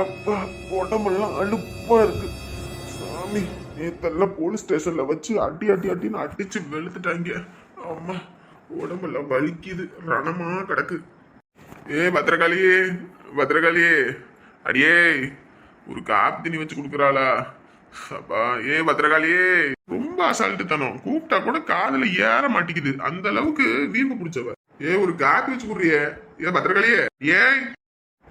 அப்பா உடம்பெல்லாம் அழுப்பா இருக்கு. சாமி நேத்தெல்லாம் போலீஸ் ஸ்டேஷன்ல வச்சு அடி அடி அடின்னு அடிச்சு வெளுத்துட்டாங்க. அம்மா உடம்பெல்லாம் வலிக்குது ரணமா கிடக்கு. ஏ பத்திரகாளியே பத்திரகாளியே அடியே ஒரு காப்பி தண்ணி வச்சு கொடுக்குறாளா? அப்பா ஏ பத்திரகாளியே ரொம்ப அசால்ட்டு தனம் கூப்பிட்டா கூட காதல ஏற மாட்டேங்குது அந்த அளவுக்கு வீம்பு பிடிச்சவ. ஏ ஒரு காப்பி வச்சு கொடுறியே ஏ பத்திரகாளியே ஏய்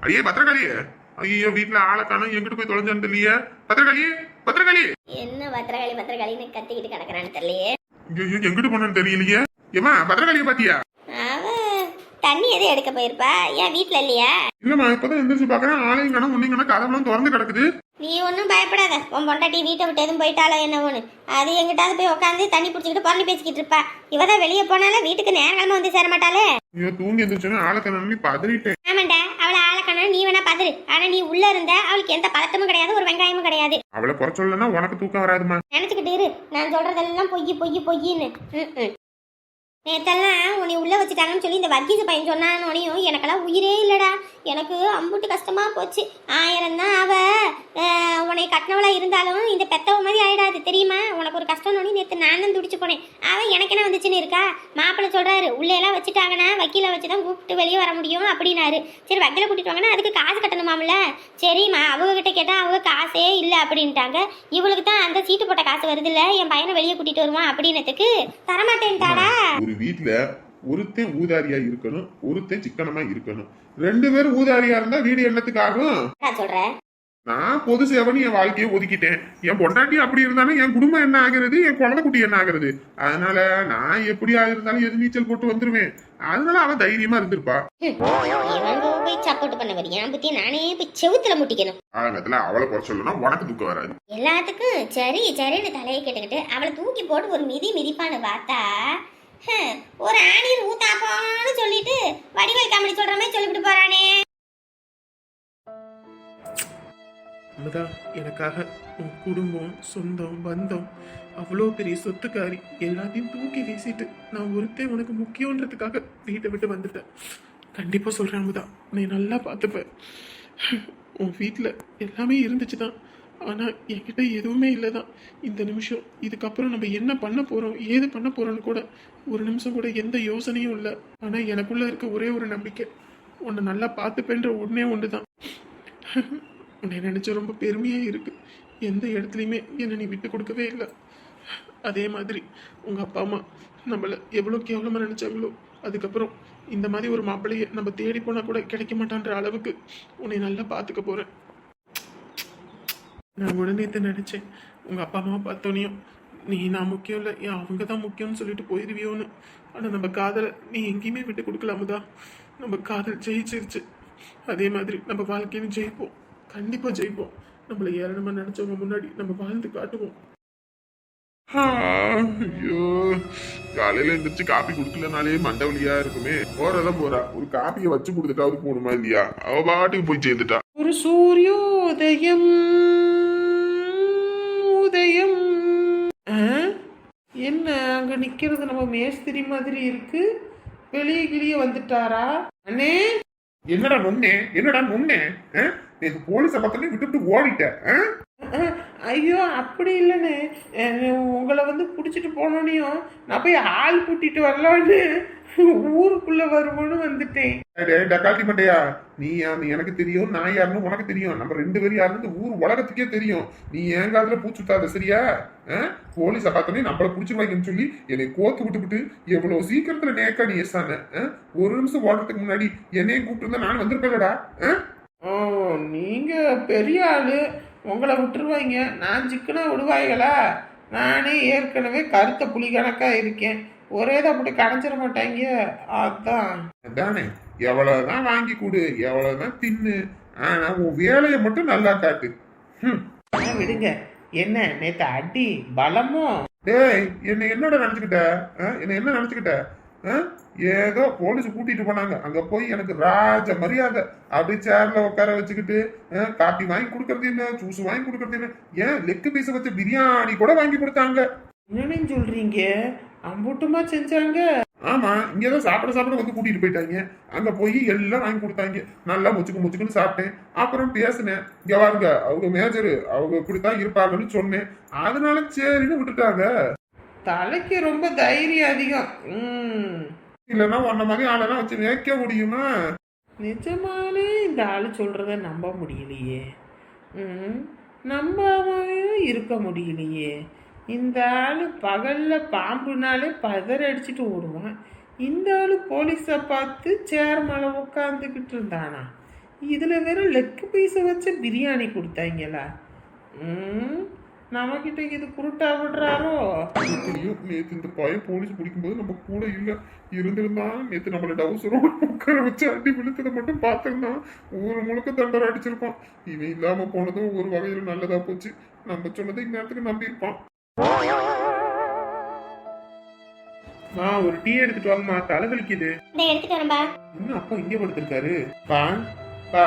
அடியே பத்திரகாளியே ஐயோ வீட்டுல ஆளை காணோம் எங்கிட்டு போய் தொலைஞ்சான்னு தெரியலையே. பத்திரகாளியே பத்திரகாளியே என்ன பத்திரகாளி பத்திரகாளின்னு கத்திக்கிட்டு கிடக்குறான்னு தெரியலையே. ஐயோ எங்கிட்டு போனான்னு தெரியலையே. ஏமா பத்திரகாளியை பாத்தியா? தண்ணி எதுவும் எடுக்க போயிருப்பா? ஏன் வீட்ல இல்லையா? இல்லம்மா இப்பதான் எந்திரிச்சு பாக்குறேன். ஆளையும் காணோம் உன்னையும் கதவுலாம் திறந்து கிடக்குது. நீ ஒன்றும் பயப்படாத. உன் பொண்டாட்டி வீட்டை விட்டு எதுவும் போயிட்டாலோ என்னவோன்னு. அது எங்கிட்டாவது போய் உட்காந்து தண்ணி பிடிச்சிக்கிட்டு புரளி பேசிக்கிட்டு இருப்பா. இவ தான் வெளியே போனாலும் வீட்டுக்கு நேரங்காலமா வந்து சேர மாட்டாளே. ஐயோ தூங்கி எந்திரிச்சோன்னு ஆளை காணோம்னு பதறிட்டேன். ஆமாண்டா அவளை ஆளக்கணும் நீ வேணா பதறு. ஆனா நீ உள்ள இருந்த அவளுக்கு எந்த பதட்டமும் கிடையாது ஒரு வெங்காயமும் கிடையாது. அவளை குறை சொல்லனா உனக்கு தூக்கம் வராதுமா நினைச்சுக்கிட்டு இரு. நான் சொல்றதெல்லாம் பொய் பொய் பொய்ன்னு. நேத்தெல்லாம் உன்னை உள்ளே வச்சுட்டாங்கன்னு சொல்லி இந்த வக்கீச பையன் சொன்னானோனையும் எனக்கெல்லாம் உயிரே இல்லைடா. எனக்கு அம்புட்டு கஷ்டமாக போச்சு. ஆயிரம் தான் அவ கட்டினவளா இருந்தாலும் இந்த பெத்தவ மாதிரி ஆயிடாது தெரியுமா? உனக்கு ஒரு கஷ்டம்னு நேற்று நானும் துடிச்சு போனேன். அவன் எனக்கு என்ன வந்துச்சுன்னு இருக்கா? மாப்பிள்ளை சொல்றாரு உள்ளே எல்லாம் வச்சுட்டாங்கன்னா வக்கீல வச்சு தான் கூப்பிட்டு வெளியே வர முடியும் அப்படின்னாரு. சரி வக்கீல கூட்டிட்டு வாங்கன்னா அதுக்கு காசு கட்டணுமாம்ல சரிம்மா அவங்க கிட்ட கேட்டா அவங்க காசே இல்லை அப்படின்ட்டாங்க. இவளுக்கு தான் அந்த சீட்டு போட்ட காசு வருது இல்ல என் பையனை வெளியே கூட்டிட்டு வருவான் அப்படின்னதுக்கு தரமாட்டேன்ட்டாடா. ஒரு வீட்ல ஒருத்தன் ஊதாரியா இருக்கணும் ஒருத்தன் சிக்கனமா இருக்கணும். ரெண்டு பேரும் ஊதாரியா இருந்தா வீடு என்னத்துக்கு ஆகும்? நான் பொது சேவனி என் வாழ்க்கையை ஒதுக்கிட்டேன். என் பொண்டாட்டி அப்படி இருந்தாலும் என் குடும்பம் என்ன ஆகுறது? என் குழந்தை குட்டி என்ன ஆகுறது? அதனால நான் எப்படியா இருந்தாலும் எது நீச்சல் போட்டு வந்துருவேன். அதனால அவன் தைரியமா இருந்திருப்பா. போய் சப்போர்ட் பண்ண வரி? என் பத்தி நானே போய் செவுத்துல முட்டிக்கணும். ஆகத்துல அவளை குறை சொல்லணும் உனக்கு தூக்கம் வராது. எல்லாத்துக்கும் சரி சரின்னு தலையை கேட்டுக்கிட்டு அவளை தூக்கி போட்டு ஒரு மிதி மிதிப்பான்னு பார்த்தா ஒரு ஆணியர் ஊத்தாப்பான்னு சொல்லிட்டு வடிவேல் காமெடி சொல்ற மாதிரி சொல்லிவிட்டு போறானே. அமுதா எனக்காக உன் குடும்பம் சொந்தம் பந்தம் அவ்வளோ பெரிய சொத்துக்காரி எல்லாத்தையும் தூக்கி வீசிட்டு நான் ஒருத்தன் உனக்கு முக்கியன்றதுக்காக வீட்டை விட்டு வந்துட்டேன். கண்டிப்பாக சொல்கிறேன் அமுதா நீ நல்லா பார்த்துப்பேன். உன் வீட்டில் எல்லாமே இருந்துச்சு தான் ஆனால் என்கிட்ட எதுவுமே இல்லை தான் இந்த நிமிஷம் இதுக்கப்புறம் நம்ம என்ன பண்ண போகிறோம் ஏது பண்ண போகிறோன்னு கூட ஒரு நிமிஷம் கூட எந்த யோசனையும் இல்லை. ஆனால் எனக்குள்ளே இருக்க ஒரே ஒரு நம்பிக்கை உன்னை நல்லா பார்த்துப்பேன்ற ஒன்றே ஒன்று தான் உன்னை நினச்ச ரொம்ப பெருமையாக இருக்குது எந்த இடத்துலையுமே என்னை நீ விட்டு கொடுக்கவே இல்லை. அதே மாதிரி உங்கள் அப்பா அம்மா நம்மளை எவ்வளோ கேவலமாக நினச்சாங்களோ அதுக்கப்புறம் இந்த மாதிரி ஒரு மாப்பிள்ளையை நம்ம தேடி போனால் கூட கிடைக்க மாட்டான்ற அளவுக்கு உன்னை நல்லா பார்த்துக்க போகிறேன் நான் உடனே தான் நினச்சேன். உங்கள் அப்பா அம்மாவை பார்த்தோனையும் நீ நான் முக்கியம் இல்லை ஏன் அவங்க தான் முக்கியம்னு சொல்லிட்டு போயிருவியோன்னு. ஆனால் நம்ம காதலை நீ எங்கேயுமே விட்டு கொடுக்கலாமுதா நம்ம காதல் ஜெயிச்சிருச்சு. அதே மாதிரி நம்ம வாழ்க்கையிலும் ஜெயிப்போம். கண்டிப்பா ஜெயிப்போம். நம்மள ஏறணுமா நினைச்சவங்க முன்னாடி நம்ம வாழ்ந்து காட்டுவோம். ஐயோ. காலையில எந்திரிச்சு காப்பி குடுக்கலனாலே மண்டவலியா இருக்குமே. போறதான் போறா. ஒரு காப்பியை வச்சு கொடுத்துட்டாவது போகணுமா இல்லையா? அவ பாட்டுக்கு போய் சேர்ந்துட்டா. ஒரு சூரியோதயம் உதயம். ஆ? என்ன அங்க நிக்கிறது நம்ம மேஸ்திரி மாதிரி இருக்கு? வெளியே கிளிய வந்துட்டாரா? அண்ணே? என்னடா நொண்ணே என்னடா நொண்ணே நேற்று போலீஸ பக்கத்துல விட்டுட்டு ஓடிட்டேன். ஐயோ அப்படி இல்லைண்ணே. அஹ், உங்களை வந்து பிடிச்சிட்டு போனோனையும் நான் போய் ஆள் கூட்டிட்டு வரலான்னு ஊருக்குள்ள வருவோன்னு வந்துட்டேன். டேய், டக்கால்ட்டி மண்டையா? நீ யாருன்னு எனக்கு தெரியும் நான் யாருன்னு உனக்கு தெரியும். நம்ம ரெண்டு பேரும் யாருன்னு ஊர் உலகத்துக்கே தெரியும். நீ என் காதுல பூச்சுட்டாத சரியா? போலீஸ பார்த்தோன்னே நம்மள புடிச்சிருவாங்கன்னு சொல்லி என்னை கோத்து விட்டுவிட்டு எவ்வளவு சீக்கிரத்துல நேக்கா நீ எஸ்ஸான ஒரு நிமிஷம் ஓடுறதுக்கு முன்னாடி என்னையும் கூப்பிட்டு இருந்தா நான் வந்திருப்பேன்டா? ஓ நீங்க பெரிய ஆளு. உங்களை விட்டுருவாங்க. நான் சிக்கனா விடுவாய்களா? நானே ஏற்கனவே கருத்த புலி கணக்கா இருக்கேன். ஒரே தான் அப்படி கடைஞ்சிட மாட்டாங்க. அதான். அதானே. எவ்வளவுதான் வாங்கி கொடு எவ்வளவுதான் தின்னு. ஆனா உன் வேலையை மட்டும் நல்லா காட்டு. விடுங்க. என்ன நேத்து அடி பலமோ? டேய் என்ன என்னோட நினைச்சுக்கிட்ட? என்ன என்ன நினைச்சுக்கிட்ட? ஏதோ போலீஸ் கூட்டிட்டு போனாங்க. அங்க போய் எனக்கு ராஜ மரியாதை. அப்படியே சேர்ல உட்கார வச்சுக்கிட்டு காப்பி வாங்கி கொடுக்கறது என்ன? ஜூஸ் வாங்கி கொடுக்கறது என்ன? ஏன் லெக்கு பீஸ வச்ச பிரியாணி கூட வாங்கி கொடுத்தாங்க? என்னன்னு சொல்றீங்க? அம்புட்டுமா செஞ்சாங்க. ஆமா இங்கதான் சாப்பிட சாப்பிட வந்து கூட்டிட்டு போயிட்டாங்க. அங்க போய் எல்லாம் வாங்கி கொடுத்தாங்க. நல்லா முச்சுக்கு முச்சுக்குன்னு சாப்பிட்டேன். அப்புறம் பேசினேன். இங்க வாருங்க அவங்க மேஜரு அவங்க இப்படித்தான் இருப்பாங்கன்னு சொன்னேன். அதனால சரின்னு விட்டுட்டாங்க. தலைக்கு ரொம்ப தைரியம் அதிகம். ம். இல்லைன்னா உன்ன மாதிரி ஆளெல்லாம் வச்சு மேய்க்க முடியுமா? நிஜமாலே இந்த ஆள் சொல்கிறத நம்ப முடியலையே. ம். நம்பாமையும் இருக்க முடியலையே. இந்த ஆள் பகலில் பாம்புனாலே பதற அடிச்சுட்டு ஓடுவான். இந்த ஆள் போலீஸை பார்த்து சேர் மேலே உட்காந்துக்கிட்டு இருந்தானா? இதில் வேற லெக் பீஸை வச்சு பிரியாணி கொடுத்தாங்களா? ம். நமக்கிட்ட இது குருட்டா விடுறாரோ? தெரியும் நேத்து இந்த பையன் போலீஸ் பிடிக்கும்போது நம்ம கூட இல்ல. இருந்திருந்தா நேத்து நம்மள டவுசரோட உட்கார வச்சு அடி விழுத்ததை மட்டும் பார்த்திருந்தான் ஊர் முழுக்க தண்டரை அடிச்சிருப்பான். இவன் இல்லாம போனதும் ஒரு வகையில நல்லதா போச்சு. நம்ம சொன்னதை இந்நேரத்துக்கு நம்பி இருப்பான் மா ஒரு டீ எடுத்துட்டு வாங்கம்மா. தலை வலிக்குது எடுத்துட்டு வரேன்பா. என்ன அப்பா இங்கே படுத்திருக்காரு? பா பா.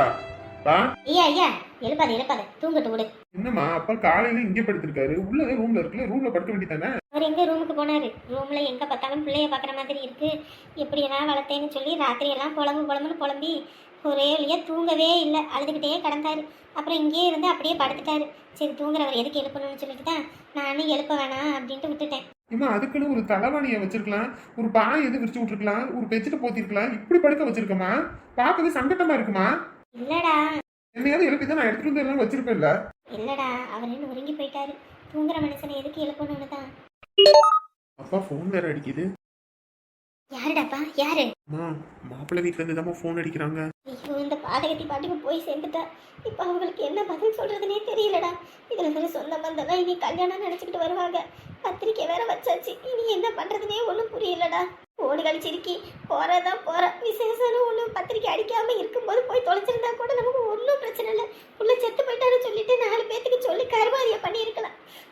பா ஐயா ஐயா எழுப்பாது எழுப்பாது. தூங்கட்டு விடு. என்னம்மா அப்பா காலையில இங்கே படுத்திருக்காரு. உள்ளதே ரூம்ல இருக்குல்ல ரூம்ல படுக்க வேண்டியதானே அவர் எங்க ரூமுக்கு போனாரு? ரூம்ல எங்க பார்த்தாலும் பிள்ளைய பார்க்குற மாதிரி இருக்கு. எப்படி எல்லாம் வளர்த்தேன்னு சொல்லி ராத்திரி எல்லாம் புலம்பு புலம்புன்னு புலம்பி ஒரே வழியா தூங்கவே இல்லை. அழுதுகிட்டே கிடந்தாரு. அப்புறம் இங்கேயே இருந்து அப்படியே படுத்துட்டாரு. சரி தூங்குறவர் எதுக்கு எழுப்பணும்னு சொல்லிட்டு தான் நானும் எழுப்ப வேணாம் அப்படின்ட்டு விட்டுட்டேன். இம்மா அதுக்குன்னு ஒரு தலைவாணியை வச்சிருக்கலாம். ஒரு பாய் எது விரிச்சு விட்டுருக்கலாம்? ஒரு பெட்ஷீட்டை போத்திருக்கலாம். இப்படி படுக்க வச்சிருக்கமா? பார்க்கவே சங்கட்டமா இருக்குமா? இல்லடா. என்னையாவது எழுப்பி தான் நான் எடுத்துட்டு வந்து எல்லாம் வச்சிருப்பேன்ல. இல்லடா அவர் என்ன உறங்கி போயிட்டாரு. தூங்குற மனுஷனை எதுக்கு எழுப்பணும்னு தான். அப்பா ஃபோன் வேற அடிக்குது. யாருடாப்பா? யாரு? அம்மா மாப்பிள்ளை வீட்டுல இருந்து தான் ஃபோன் அடிக்கிறாங்க. அந்த இந்த பாதகத்தி பாட்டுக்கு போய் சேர்ந்துட்டா. இப்போ அவங்களுக்கு என்ன பதில் சொல்கிறதுனே தெரியலடா. இதில் வேறு சொந்த பந்தம்லாம் இனி கல்யாணம் நினச்சிக்கிட்டு வருவாங்க. பத்திரிக்கை வேற வச்சாச்சு. இனி என்ன பண்ணுறதுனே ஒன்றும் புரியலடா. ஓடு கழிச்சிருக்கி. போகிறதான் போகிறேன் விசேஷம்னு ஒன்றும் பத்திரிக்கை அடிக்காமல் இருக்கும்போது போய் தொலைச்சிருந்தா கூட நமக்கு ஒன்றும் பிரச்சனை இல்லை. உள்ள செத்து போயிட்டான்னு சொல்லிட்டு நாலு பேர்த்துக்கு சொல்லி கருவா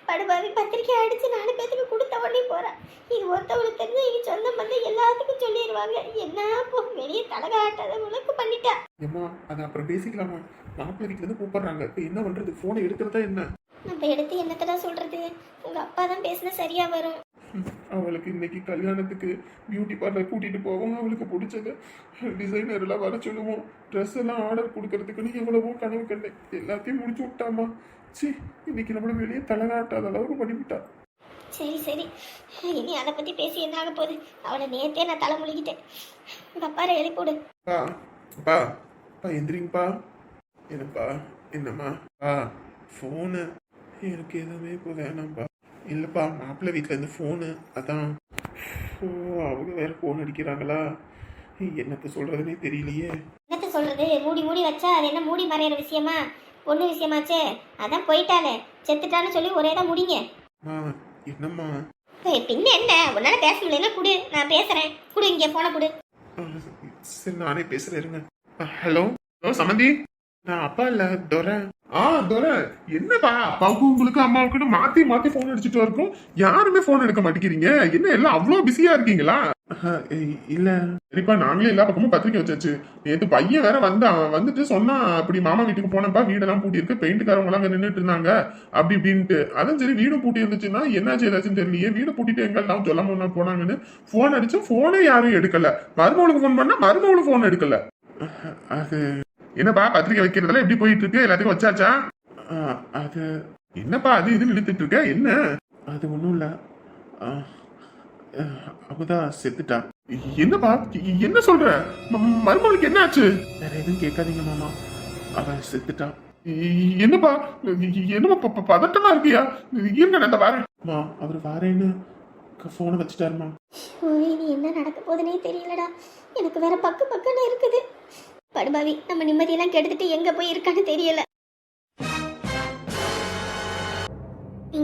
படுபாவி பத்திரிக்கை அடிச்சு நாலு பேத்துக்கு கொடுத்த உடனே போறா. இது ஒருத்தவங்களுக்கு தெரிஞ்சு இங்க சொந்த பந்தம் எல்லாத்துக்கும் சொல்லிடுவாங்க என்ன போ வெளியே தலகாட்டாத உனக்கு பண்ணிட்டா. ஏம்மா அதை அப்புறம் பேசிக்கலாமா? மாப்பிள்ளை வீட்டுல இருந்து கூப்பிடுறாங்க. இப்போ என்ன பண்றது? ஃபோனை எடுக்கிறதா என்ன? நம்ம எடுத்து என்னத்தடா சொல்றது? உங்க அப்பா தான் பேசினா சரியா வரும். அவளுக்கு இன்னைக்கு கல்யாணத்துக்கு பியூட்டி பார்லர் கூட்டிட்டு போவோம். அவளுக்கு பிடிச்சது டிசைனர் எல்லாம் வர சொல்லுவோம். ட்ரெஸ் எல்லாம் ஆர்டர் கொடுக்கறதுக்குன்னு எவ்வளவோ கனவு கண்டேன். எல்லாத்தையும் முடிச்சு விட்டாமா சி இன்னைக்கு நம்மள வெளியே தலைகாட்டாத அளவுக்கு பண்ணிவிட்டா. சரி சரி. இனி அதை பத்தி பேசி என்ன ஆக போகுது? அவளை நேத்தே நான் தலை முழுகிட்டேன். உங்க அப்பாரை எழுப்பிவிடு பா பா பா எந்திரிங்கப்பா. என்னப்பா என்னம்மா? பா ஃபோனு. எனக்கு எதுவுமே இப்போ வேணாம்ப்பா. இல்லைப்பா மாப்பிள்ளை வீட்டில் இருந்து ஃபோனு. அதான். ஓ அவங்க வேற ஃபோன் அடிக்கிறாங்களா? என்னத்த சொல்றதுனே தெரியலையே. என்னத்த சொல்றது? மூடி மூடி வச்சா அது என்ன மூடி மறையிற விஷயமா? ஒண்ணு விஷயமாச்சே? அதான் போயிட்டாலே செத்துட்டான்னு சொல்லி ஒரே தான் முடிங்க. என்னம்மா பின்ன என்ன? உன்னால பேச முடியலன்னா குடு. நான் பேசுறேன். குடு இங்க போன குடு. சரி நானே பேசுறேன் இருங்க. ஹலோ? ஹலோ சமந்தி? நான் அப்பா இல்ல துரை ஆ துரை என்னப்பா? அப்பாவுக்கும் உங்களுக்கு அம்மாவுக்கு மாத்தி மாத்தி போன் அடிச்சுட்டு இருக்கோம் யாருமே போன் எடுக்க மாட்டேங்கிறீங்க? என்ன எல்லாம் அவ்வளோ பிஸியா இருக்கீங்களா? இல்ல. சரிப்பா நாங்களே எல்லா பக்கமும் பத்திரிக்கை வச்சாச்சு. நேத்து பையன் வேற வந்தான். வந்துட்டு சொன்னா அப்படி மாமா வீட்டுக்கு போனப்பா வீடெல்லாம் பூட்டி இருக்கு பெயிண்ட்காரவங்க எல்லாம் அங்க நின்னுட்டு இருந்தாங்க. அப்படி இப்படின்ட்டு. அதான் சரி வீடு பூட்டி இருந்துச்சுன்னா என்னாச்சு ஏதாச்சும் தெரியலையே. வீடு பூட்டிட்டு எங்கெல்லாம் சொல்லாம போனாங்கன்னு போன் அடிச்சு போனே யாரும் எடுக்கல. மருமகளுக்கு போன் பண்ணா மருமகளும் போன் எடுக்கல. அது என்னப்பா பத்திரிக்கை வைக்கிறதெல்லாம் எப்படி போயிட்டு இருக்கு எல்லாத்துக்கும் வச்சாச்சா? அது என்னப்பா அது இதுன்னு இழுத்துட்டு இருக்க? என்ன? அது ஒன்றும் இல்லை. அவதான் செத்துட்டா என்னப்பா என்ன சொல்ற? மருமகளுக்கு என்ன ஆச்சு வேற எதுவும் கேட்காதீங்க மாமா. அவ செத்துட்டா என்னப்பா? என்னப்பா பதட்டமா இருக்கியா? இருங்க நான் வரேன். மா அவர் வரேன்னு ஃபோனை வச்சுட்டாருமா ஓய் நீ என்ன நடக்க போகுதுனே தெரியலடா. எனக்கு வேற பக்கு பக்குன்னு இருக்குது. படுபாவி நம்ம நிம்மதியெல்லாம் கெடுத்துட்டு எங்க போய் இருக்கான்னு தெரியல.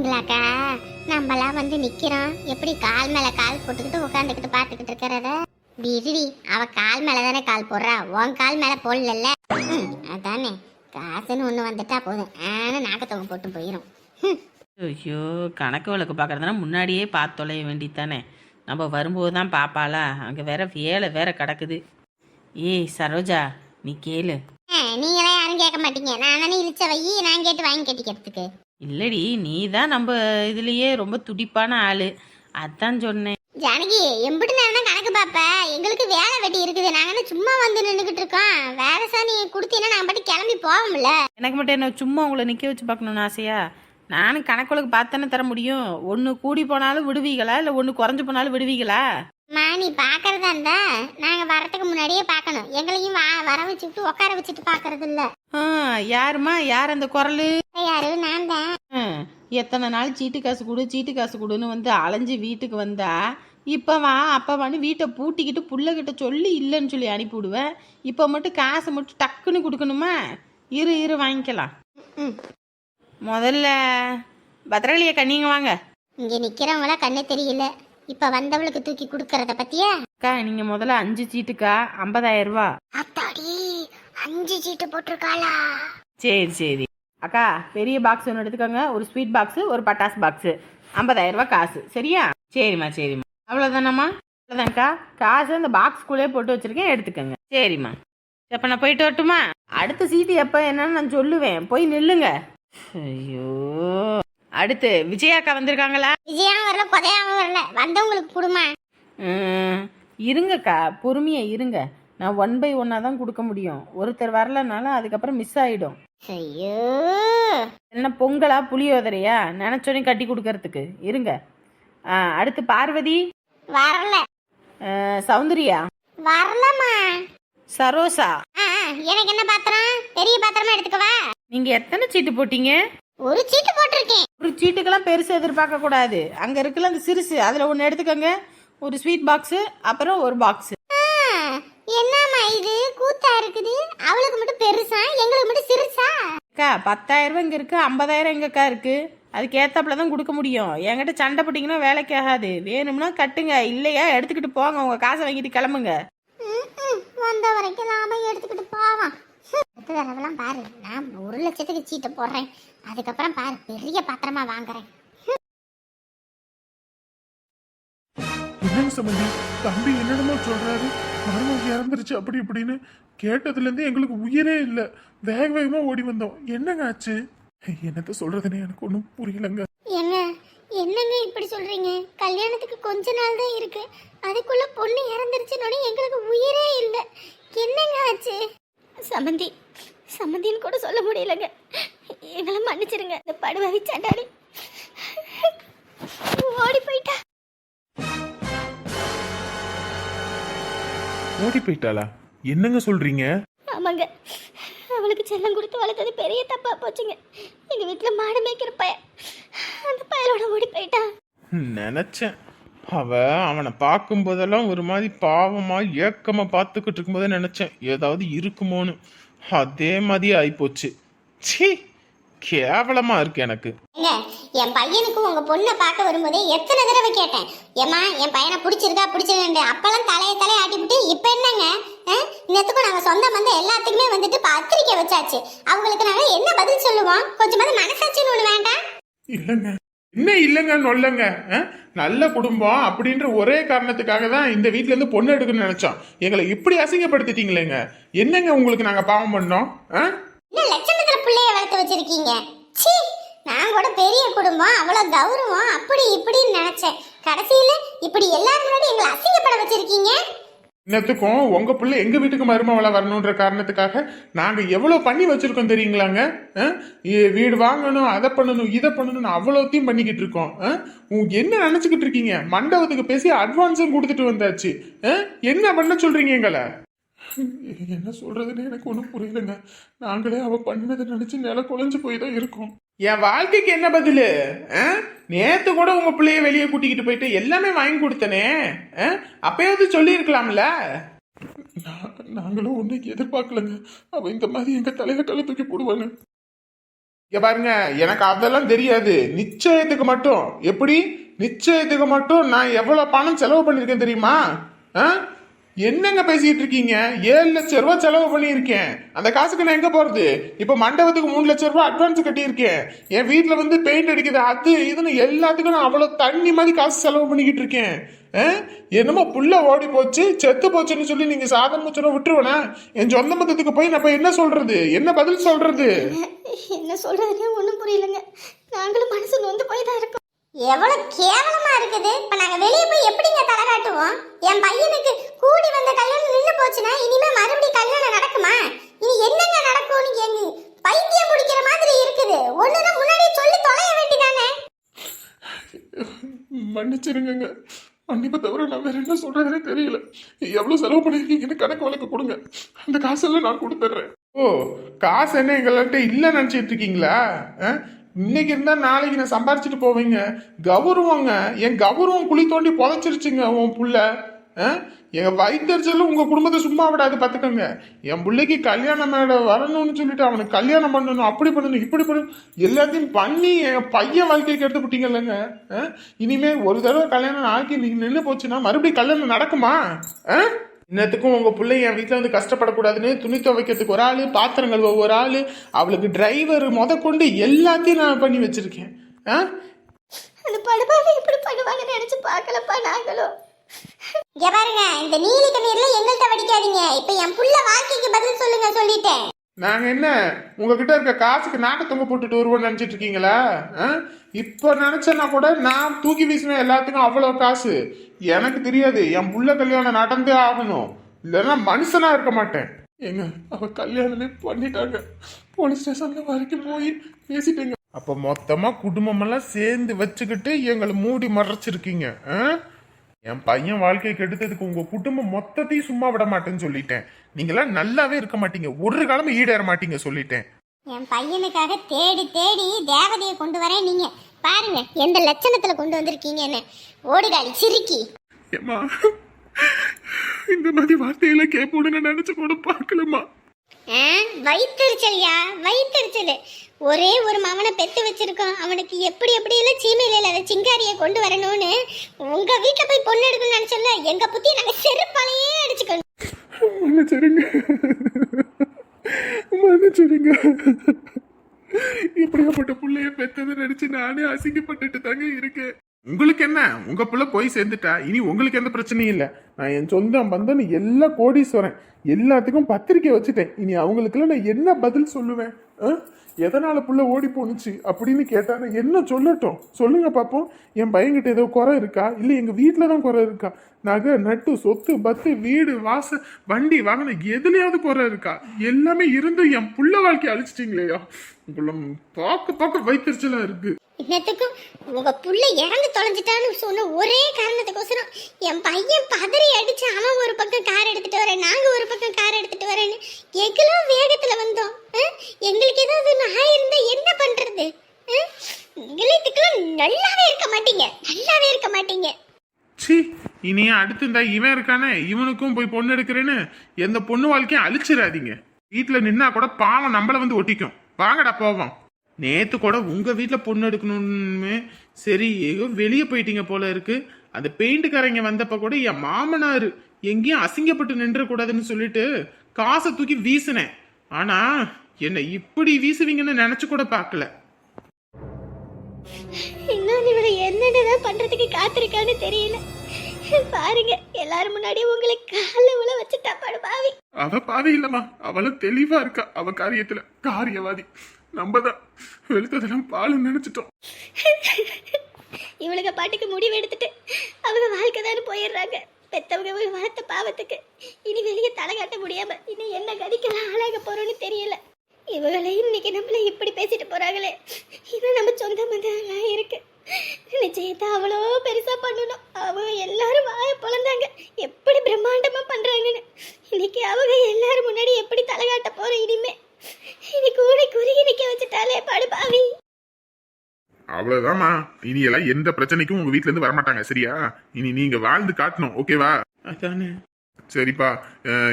நீங்களாக்கா நம்மலாம் வந்து நிக்கிறோம். எப்படி கால் மேல கால் போட்டுக்கிட்டு உட்காந்துக்கிட்டு பார்த்துக்கிட்டு இருக்கிறத? விருடி அவ கால் மேல தானே கால் போடுறா. உன் கால் மேல போடல அதானே. காசுன்னு ஒண்ணு வந்துட்டா போதும். ஆனா நாக்கத்தவங்க போட்டு போயிடும் ஐயோ கணக்கு வழக்கு பார்க்குறதுனா முன்னாடியே பார்த்து தொலைய வேண்டியதானே நம்ம வரும்போது தான் பார்ப்பாளா அங்கே வேற வேலை வேற கிடக்குது. ஏய் சரோஜா நீ கேளு. நீங்களே யாரும் கேட்க மாட்டீங்க. நான் தானே இழிச்ச வை நான் கேட்டு வாங்கி கட்டிக்கிறதுக்கு. இல்லடி நீ தான் நம்ம இதுலேயே ரொம்ப துடிப்பான ஆள். அதான் சொன்னேன். ஜானகி எம்பிட்டு நேரம் கணக்கு பாப்ப. எங்களுக்கு வேலை வெட்டி இருக்குது. நாங்க சும்மா வந்து நின்றுகிட்டு இருக்கோம். வேலை சார் நீ கொடுத்தீங்கன்னா நாங்க பாட்டு கிளம்பி போவோம்ல. எனக்கு மட்டும் என்ன சும்மா உங்களை நிற்க வச்சு பார்க்கணுன்னு ஆசையா? நானும் கணக்குகளுக்கு பார்த்தானே தர முடியும். ஒன்று கூடி போனாலும் விடுவீங்களா? இல்லை ஒன்று குறைஞ்சு போனாலும் விடுவீங்களா? மா நீ பாக்குறதா இருந்தா நாங்க வரதுக்கு முன்னாடியே பார்க்கணும். எங்களையும் வா- வர வச்சுட்டு உட்கார வச்சுட்டு பாக்குறது இல்ல ஆ யாருமா யார் அந்த குரலு? யாரு? நான் தான். எத்தனை நாள் சீட்டு காசு கொடு சீட்டு காசு கொடுன்னு வந்து அலைஞ்சு வீட்டுக்கு வந்தா இப்போ வா அப்போ வான்னு வீட்டை பூட்டிக்கிட்டு புள்ளகிட்ட சொல்லி இல்லைன்னு சொல்லி அனுப்பி விடுவேன். இப்போ மட்டும் காசை மட்டும் டக்குன்னு கொடுக்கணுமா? இரு இரு வாங்கிக்கலாம். முதல்ல பத்திரகாளியை கண்ணிங்க வாங்க. இங்க நிக்கிறவங்கள கண்ணே தெரியல. இப்ப வந்தவளுக்கு தூக்கி கொடுக்கறத பத்தியா? அக்கா நீங்கள் முதல்ல அஞ்சு சீட்டுக்கா ஐம்பதாயிரம் ரூபா. அத்தாடி அஞ்சு சீட்டு போட்டிருக்காளா? சரி சரி. அக்கா பெரிய பாக்ஸ் ஒன்று எடுத்துக்கோங்க. ஒரு ஸ்வீட் பாக்ஸு ஒரு பட்டாசு பாக்ஸு ஐம்பதாயிரம் ரூபாய் காசு. சரியா? சரிம்மா சரிம்மா. அவ்வளோதானம்மா அவ்வளோதான்க்கா காசு அந்த பாக்ஸ்குள்ளே போட்டு வச்சிருக்கேன் எடுத்துக்கோங்க. சரிம்மா. அப்போ நான் போயிட்டு வரட்டுமா? அடுத்த சீட்டு எப்போ என்னன்னு நான் சொல்லுவேன். போய் நில்லுங்க. ஐயோ. அடுத்து விஜயாக்கா வந்திருக்காங்களா? விஜயாவும் வரல புதையாவும் வரல. வந்தவங்களுக்கு குடுமா. இருங்கக்கா. பொறுமையாக இருங்க. நான் ஒன் பை ஒன்னாக தான் கொடுக்க முடியும். ஒருத்தர் வரலனாலும் அதுக்கப்புறம் மிஸ் ஆகிடும் ஐயோ. என்ன பொங்கலா புளியோதரையா நினச்சோன்னே கட்டி கொடுக்கறதுக்கு. இருங்க. ஆ, அடுத்து பார்வதி. வரல. ஆ, சௌந்தர்யா. வரலம்மா. சரோசா. ஆ, ஆ, எனக்கு என்ன பாத்திரம்? பெரிய பாத்திரமா எடுத்துக்கவா நீங்கள் எத்தனை சீட்டு போட்டீங்க? ஒரு சீட்டு போட்டிருக்கேன். ஒரு சீட்டுக்கெல்லாம் பெருசு எதிர்பார்க்க கூடாது. அங்கே இருக்குல்ல அந்த சிறுசு அதில் ஒன்று எடுத்துக்கோங்க. ஒரு ஸ்வீட் பாக்ஸு அப்புறம் ஒரு பாக்ஸு என்னம்மா இது? கூத்தா இருக்குது? அவளுக்கு மட்டும் பெருசா? எங்களுக்கு மட்டும் சிறுசா? அக்கா பத்தாயிரம் ரூபாய் இங்கே இருக்குது ஐம்பதாயிரம் எங்கக்கா இருக்குது அதுக்கு ஏத்தாப்புல தான் கொடுக்க முடியும். என்கிட்ட சண்டை போட்டிங்கன்னா வேலைக்கு ஆகாது. வேணும்னா கட்டுங்க. இல்லையா எடுத்துக்கிட்டு போங்க. உங்கள் காசை வாங்கிட்டு கிளம்புங்க. வந்த வரைக்கும் நாம எடுத்துக்கிட்டு போவோம். அடுத்த தடவைலாம் பாரு. நான் ஒரு லட்சத்துக்கு சீட்டை போடுறேன். அதுக்கப்புறம் பாரு பெரிய பாத்திரமா வாங்குறேன். என்னங்க சம்பந்தி? தம்பி என்னென்னமோ சொல்றாரு. மருமக இறந்துருச்சு அப்படி இப்படின்னு கேட்டதுலேருந்து எங்களுக்கு உயிரே இல்லை. வேக வேகமாக ஓடி வந்தோம். என்னங்க ஆச்சு? என்னத்த சொல்றதுன்னு எனக்கு ஒன்றும் புரியலங்க. என்ன? என்னங்க இப்படி சொல்றீங்க? கல்யாணத்துக்கு கொஞ்ச நாள் தான் இருக்கு. அதுக்குள்ள பொண்ணு இறந்துருச்சுன்னு எங்களுக்கு உயிரே இல்லை. என்னங்க ஆச்சு? சமந்தி சமந்தின்னு கூட சொல்ல முடியலங்க. எங்களை மன்னிச்சிருங்க. இந்த படுவாவி சண்டாடி ஓடி போயிட்டா. ஓடி போயிட்டாளா? என்னங்க சொல்றீங்க? ஆமாங்க. அவளுக்கு செல்லம் கொடுத்து வளர்த்தது பெரிய தப்பா போச்சுங்க. எங்க வீட்டுல மாடு மேய்க்கிற பையன். அந்த பயலோட ஓடி போயிட்டான். நினைச்சேன். அவ அவனை பார்க்கும் போதெல்லாம் ஒரு மாதிரி பாவமா ஏக்கமா பார்த்துக்கிட்டு இருக்கும்போதே நினைச்சேன். ஏதாவது இருக்குமோன்னு. அதே மாதிரி ஆயிப்போச்சு. ச்சீ! கேவலமா இருக்கு எனக்கு. என் பையனுக்கு உங்க பொண்ணை பார்க்க வரும்போதே எத்தனை தடவை கேட்டேன். ஏம்மா என் பையனை பிடிச்சிருக்கா பிடிச்சிருக்கு? அப்பெல்லாம் தலையை தலையை ஆட்டிவிட்டு இப்போ என்னங்க? இன்னத்துக்கும் நாங்கள் சொந்த வந்த எல்லாத்துக்குமே வந்துட்டு பத்திரிக்கை வச்சாச்சு. அவங்களுக்கு நாங்கள் என்ன பதில் சொல்லுவோம்? கொஞ்சமாவது மனசாட்சின்னு ஒன்று வேண்டாம்? இல்லைங்க. என்ன இல்லைங்க நொல்லங்க அஹ்? நல்ல குடும்பம் அப்படின்ற ஒரே காரணத்துக்காக தான் இந்த வீட்ல இருந்து பொண்ணு எடுக்கணும்னு நினைச்சோம். எங்களை இப்படி அசிங்கப்படுத்திட்டீங்களேங்க. என்னங்க உங்களுக்கு நாங்க பாவம் பண்ணோம்? லட்சணத்தில் பிள்ளைய வளர்த்து வச்சிருக்கீங்க. சீ நான் கூட பெரிய குடும்பம் அவ்வளோ கௌரவம் அப்படி இப்படின்னு நினைச்சேன். கடைசியில இப்படி எல்லாரும் முன்னாடி எங்களை அசிங்கப்பட வச்சிருக்கீங்க. இன்னத்துக்கும் உங்க பிள்ளை எங்க வீட்டுக்கு மருமவள வரணுன்ற காரணத்துக்காக நாங்க எவ்வளவு பண்ணி வச்சிருக்கோம் தெரியுங்களாங்க? வீடு வாங்கணும் அதை பண்ணணும் இதை பண்ணணும்னு அவ்வளோத்தையும் பண்ணிக்கிட்டு இருக்கோம். என்ன நினைச்சுக்கிட்டு இருக்கீங்க? மண்டபத்துக்கு பேசி அட்வான்ஸும் கொடுத்துட்டு வந்தாச்சு. என்ன பண்ண சொல்றீங்க எங்களை? என்ன சொல்றதுன்னு எனக்கு ஒன்றும் புரியலங்க. நாங்களே அவ பண்ணதை நினைச்சு நில குலைஞ்சு போய் தான் இருக்கோம். என் வாழ்க்கைக்கு என்ன பதிலு? நேத்து கூட உங்க பிள்ளைய வெளியே கூட்டிக்கிட்டு போயிட்டு எல்லாமே வாங்கி கொடுத்தனே? அப்பயாவது சொல்லி இருக்கலாம்ல நாங்களும் ஒன்றும் எதிர்பார்க்கலங்க. அவ இந்த மாதிரி எங்க தலையில கலை தூக்கி போடுவாங்க இங்க பாருங்க எனக்கு அதெல்லாம் தெரியாது. நிச்சயத்துக்கு மட்டும். எப்படி? நிச்சயத்துக்கு மட்டும் நான் எவ்வளவு பணம் செலவு பண்ணிருக்கேன் தெரியுமா? ஆ? என்னங்க பேசிட்டு இருக்கீங்க? ஏழு லட்சம் ரூபாய் செலவு பண்ணியிருக்கேன். அந்த காசுக்கு நான் எங்க போறது? இப்ப மண்டபத்துக்கு மூணு லட்சம் ரூபாய் அட்வான்ஸ் கட்டியிருக்கேன். என் வீட்டுல வந்து பெயிண்ட் அடிக்குது அது இதுன்னு எல்லாத்துக்கும் நான் அவ்வளவு தண்ணி மாதிரி காசு செலவு பண்ணிக்கிட்டு இருக்கேன். ஆ? என்னமோ புள்ள ஓடி போச்சு செத்து போச்சுன்னு சொல்லி நீங்க சாதம் சொன்ன விட்டுருவனா? என் சொந்த மதத்துக்கு போய் நான் போய் என்ன சொல்றது? என்ன பதில் சொல்றது? என்ன சொல்றதுனே ஒன்றும் புரியலங்க. நாங்களும் மனசு நொந்து போய் தான் இருக்கோம். எவ்வளவு கேவலமா இருக்குது. இப்ப நாங்க வெளியே போய் எப்படிங்க தலை காட்டுவோம்? என் பையனுக்கு கூடி வந்த கல்யாணம் நின்று போச்சுன்னா இனிமே மறுபடியும் கல்யாணம் நடக்குமா? இனி என்னங்க நடக்கும்னு எங்க பைத்தியம் முடிக்கிற மாதிரி இருக்குது. ஒண்ணுதான் முன்னாடி சொல்லி தொலைய வேண்டிதானே மன்னிச்சிருங்க மன்னிப்பை தவிர நான் வேற என்ன சொல்றதுனே தெரியல. எவ்வளவு செலவு பண்ணிருக்கீங்கன்னு கணக்கு வழக்கு கொடுங்க. அந்த காசெல்லாம் நான் கொடுத்துட்றேன். ஓ காசு என்ன எங்கள்கிட்ட இல்லை நினச்சிட்டு இருக்கீங்களா? ஆ? இன்னைக்கு இருந்தா நாளைக்கு நான் சம்பாரிச்சிட்டு போவீங்க கௌரவங்க என் கௌரவம் குழி தோண்டி புதைச்சிருச்சுங்க உன் புள்ள ஆ? எங்க வயிற்றுச்சல் உங்க குடும்பத்தை சும்மா விடாது பார்த்துக்கோங்க என் பிள்ளைக்கு கல்யாணம் மேட வரணும்னு சொல்லிட்டு அவனுக்கு கல்யாணம் பண்ணணும் அப்படி பண்ணணும் இப்படி பண்ணணும் எல்லாத்தையும் பண்ணி என் பையன் வாழ்க்கைக்கு எடுத்து விட்டீங்கல்லங்க ஆ? இனிமே ஒரு தடவை கல்யாணம் ஆக்கி நீங்க நின்று போச்சுன்னா மறுபடியும் கல்யாணம் நடக்குமா ஆ? இன்னத்துக்கும் உங்கள் பிள்ளை என் வீட்டில் வந்து கஷ்டப்படக்கூடாதுன்னு துணி துவைக்கிறதுக்கு ஒரு ஆள் பாத்திரம் கழுவ ஒரு ஆள் அவளுக்கு டிரைவர் முத கொண்டு எல்லாத்தையும் நான் பண்ணி வச்சுருக்கேன். ஆ? அந்த படுபாவை இப்படி பண்ணுவாங்கன்னு நினைச்சு பார்க்கலப்பா நாங்களும். இங்க பாருங்க இந்த நீலி கண்ணீர்ல எங்கள்கிட்ட வடிக்காதீங்க. இப்ப என் புள்ள வாழ்க்கைக்கு பதில் சொல்லுங்க சொல்லிட்டேன். நாங்கள் என்ன உங்ககிட்ட இருக்க காசுக்கு நாட்டை தொங்க போட்டுட்டு வருவோம்னு நினச்சிட்டு இருக்கீங்களா? ஆ? இப்போ நினச்சேன்னா கூட நான் தூக்கி வீசின எல்லாத்துக்கும் அவ்வளோ காசு. எனக்கு தெரியாது என் புள்ள கல்யாணம் நடந்தே ஆகணும். இல்லைன்னா மனுஷனா இருக்க மாட்டேன். ஏங்க அவ கல்யாணமே பண்ணிட்டாங்க. போலீஸ் ஸ்டேஷன்ல வரைக்கும் போய் பேசிட்டேங்க. அப்போ மொத்தமாக குடும்பமெல்லாம் சேர்ந்து வச்சுக்கிட்டு எங்களை மூடி மறைச்சிருக்கீங்க ஆ? என் பையன் வாழ்க்கையை கெடுத்ததுக்கு உங்க குடும்பம் மொத்தத்தையும் சும்மா விட மாட்டேன்னு சொல்லிட்டேன். நீங்களாம் நல்லாவே இருக்க மாட்டீங்க. ஒரு காலமும் ஈடேற மாட்டீங்க சொல்லிட்டேன். என் பையனுக்காக தேடி தேடி தேவதையை கொண்டு வரேன் நீங்க. பாருங்க எந்த லட்சணத்துல கொண்டு வந்திருக்கீங்கன்னு. ஓடுகாலி சிரிக்கி. ஏமா இந்த மாதிரி வார்த்தையில கேட்போன்னு நினைச்சு கூட பார்க்கலமா ஆ, வயித்தெரிச்சல்யா வயித்தெரிச்சல் ஒரே ஒரு மவனை பெத்து வச்சிருக்கோம் அவனுக்கு எப்படி எப்படி எல்லாம் சீமையில இல்லாத சிங்காரியை கொண்டு வரணும்னு உங்க வீட்டுல போய் பொண்ணு எடுக்கணும்னு நினைச்சல எங்க புத்தி நாங்க செருப்பாலேயே அடிச்சுக்கணும். மன்னிச்சிருங்க மன்னிச்சிருங்க இப்படியாப்பட்ட புள்ளைய பெத்ததை நினைச்சு நானே அசிங்கப்பட்டுட்டு தாங்க இருக்கேன். உங்களுக்கு என்ன? உங்க புள்ள போய் சேர்ந்துட்டா? இனி உங்களுக்கு எந்த பிரச்சனையும் இல்லை. நான் என் சொந்தம் பந்தம் எல்லா கோடீஸ்வரன் எல்லாத்துக்கும் பத்திரிக்கை வச்சுட்டேன். இனி அவங்களுக்குலாம் நான் என்ன பதில் சொல்லுவேன்? ஆ? எதனால புள்ள ஓடி போணுச்சு அப்படின்னு கேட்டாரு. என்ன சொல்லட்டும்? சொல்லுங்க பார்ப்போம் என் பையன்கிட்ட ஏதோ குறை இருக்கா? இல்லை எங்க வீட்டில் தான் குறை இருக்கா? நகை நட்டு சொத்து பத்து வீடு வாச வண்டி வாங்கின எதுலையாவது குறை இருக்கா? எல்லாமே இருந்து என் புள்ள வாழ்க்கையை அழிச்சிட்டீங்களேயா? புள்ள பார்க்க பார்க்க வைத்தறிச்சலா இருக்கு. இன்னத்துக்கும் உங்க புள்ள இறந்து தொலைஞ்சிட்டான்னு சொன்ன ஒரே காரணத்துக்கோசரம் என் பையன் பதறி அடிச்சு அவன் ஒரு பக்கம் கார் எடுத்துட்டு வரேன் நாங்க ஒரு பக்கம் கார் எடுத்துட்டு வரேன்னு எவ்வளோ வேகத்துல வந்தோம் எங்களுக்கு ஏதாவது நான் இருந்தா என்ன பண்றது ஆ? நல்லாவே இருக்க மாட்டீங்க நல்லாவே இருக்க மாட்டீங்க. சி இனி அடுத்து இந்த இவன் இருக்கானே இவனுக்கும் போய் பொண்ணு எடுக்கிறேன்னு எந்த பொண்ணு வாழ்க்கையும் அழிச்சிடாதீங்க. வீட்டுல நின்னா கூட பாவம் நம்மள வந்து ஒட்டிக்கும். வாங்கடா போவோம். நேத்து கூட உங்க வீட்டுல பொண்ணு எடுக்கணும்னு சரி ஏதோ வெளியே போயிட்டீங்க போல இருக்கு. அந்த பெயிண்ட்காரங்க வந்தப்ப கூட என் மாமனாரு எங்கேயும் அசிங்கப்பட்டு நின்ற கூடாதுன்னு சொல்லிட்டு காசை தூக்கி வீசினேன். ஆனா என்னை இப்படி வீசுவீங்கன்னு நினைச்சு கூட பார்க்கல. இன்னும் இவரை என்னென்னதான் பண்றதுக்கு காத்திருக்கான்னு தெரியல. பாருங்க எல்லாரும் முன்னாடி உங்களை கால உள்ள வச்சுட்டா படுபாவி அவ பாவி இல்லம்மா. அவளும் தெளிவா இருக்கா அவ காரியத்துல. காரியவாதி. நம்ம தான் வெளுத்ததெல்லாம் பால் நினைச்சிட்டோம். இவளுங்க பாட்டுக்கு முடிவு எடுத்துட்டு அவங்க வாழ்க்கை தான் போயிடுறாங்க. பெத்தவங்க போய் வளர்த்த பாவத்துக்கு இனி வெளியே தலை காட்ட முடியாம இனி என்ன கதிக்கெல்லாம் ஆளாக போறோம்னு தெரியல. இவங்களே இன்னைக்கு நம்மள இப்படி பேசிட்டு போறாங்களே. இன்னும் நம்ம சொந்த மந்தெல்லாம் இருக்கு. நிச்சயத்தை அவ்வளோ பெருசா பண்ணணும். அவங்க எல்லாரும் வாய பொழந்தாங்க. எப்படி பிரம்மாண்டமா பண்றாங்கன்னு. இன்னைக்கு அவங்க எல்லாரும் முன்னாடி எப்படி தலை காட்ட போறோம் இனிமே? இன்னைக்கு கூடி குறுகி நிக்க வச்சுட்டாலே படுபாவி அவ்வளவுதாம்மா. இனி எல்லாம் எந்த பிரச்சனைக்கும் உங்க வீட்ல இருந்து வரமாட்டாங்க சரியா? இனி நீங்க வாழ்ந்து காட்டணும் ஓகேவா? அதானே. சரிப்பா.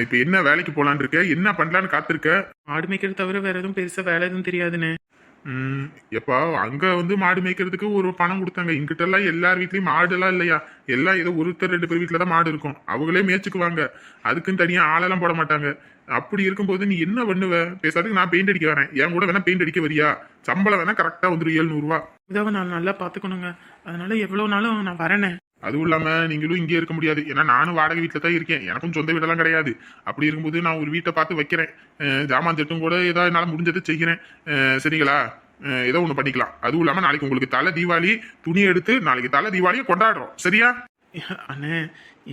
இப்ப என்ன வேலைக்கு போலான்னு இருக்க? என்ன பண்ணலான்னு காத்திருக்க? மாடு மேய்க்கிறது தவிர வேற எதுவும் பெருசா வேலை எதுவும் தெரியாதுண்ணே ம், எப்பா அங்க வந்து மாடு மேய்க்கிறதுக்கு ஒரு பணம் கொடுத்தாங்க. இங்கிட்ட எல்லாம் எல்லார் வீட்லயும் மாடு எல்லாம் இல்லையா? எல்லாம் ஏதோ ஒருத்தர் ரெண்டு பேர் வீட்டுல தான் மாடு இருக்கும். அவங்களே மேய்ச்சுக்குவாங்க. அதுக்குன்னு தனியா ஆளெல்லாம் போட மாட்டாங்க. அப்படி இருக்கும்போது நீ என்ன பண்ணுவ? பேசாதுக்கு நான் பெயிண்ட் அடிக்க வரேன். என் கூட வேணா பெயிண்ட் அடிக்க வரியா? சம்பளம் வேணா கரெக்டா வந்துடும் எழுநூறு ரூபா இதாவை நான் நல்லா பாத்துக்கணுங்க அதனால எவ்வளவு நாளும் நான் வரேனே. அதுவும் இல்லாம நீங்களும் இங்கே இருக்க முடியாது. ஏன்னா நானும் வாடகை வீட்டில் தான் இருக்கேன். எனக்கும் சொந்த வீடெல்லாம் கிடையாது. அப்படி இருக்கும்போது நான் ஒரு வீட்டை பார்த்து வைக்கிறேன். ஜாமான் செட்டும் கூட ஏதோ என்னால் முடிஞ்சதை செய்கிறேன். சரிங்களா? ஏதோ ஒண்ணு பண்ணிக்கலாம். அதுவும் இல்லாம நாளைக்கு உங்களுக்கு தலை தீபாவளி துணி எடுத்து நாளைக்கு தலை தீபாவளியை கொண்டாடுறோம். சரியா? அண்ணே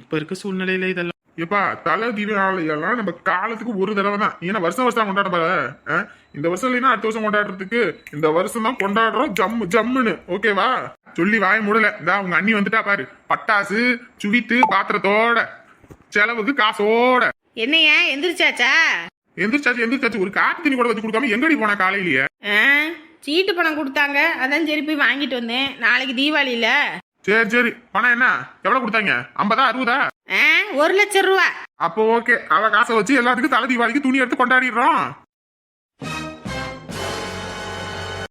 இப்ப இருக்க சூழ்நிலையில இதெல்லாம் ஏப்பா தலை தீபாவளி எல்லாம் நம்ம காலத்துக்கு ஒரு தடவை தான் ஏன்னா வருஷம் வருஷம் கொண்டாட அஹ், இந்த வருஷம் இல்லைன்னா அடுத்த வருஷம் கொண்டாடுறதுக்கு இந்த வருஷம் தான் கொண்டாடுறோம் ஜம்மு ஜம்முன்னு. ஓகேவா? சொல்லி வாய மூடல. இந்த உங்க அண்ணி வந்துட்டா பாரு. பட்டாசு சுவித்து பாத்திரத்தோட செலவுக்கு காசோட. என்னையா எந்திரிச்சாச்சா? எந்திரிச்சாச்சு எந்திரிச்சாச்சு. ஒரு காப்பி தண்ணி கூட வச்சு கொடுக்காம எங்கடி போனா காலையிலயே? சீட்டு பணம் கொடுத்தாங்க. அதான் சரி போய் வாங்கிட்டு வந்தேன். நாளைக்கு தீபாவளியில. சரி சரி. பணம் என்ன? எவ்வளவு கொடுத்தாங்க? ஐம்பதா அறுபதா? ஒரு லட்சம் ரூபா. அப்போ ஓகே அவ காசை வச்சு எல்லாத்துக்கும் தலை தீபாவளிக்கு துணி எடுத்து கொண்டாடிடுறோம்.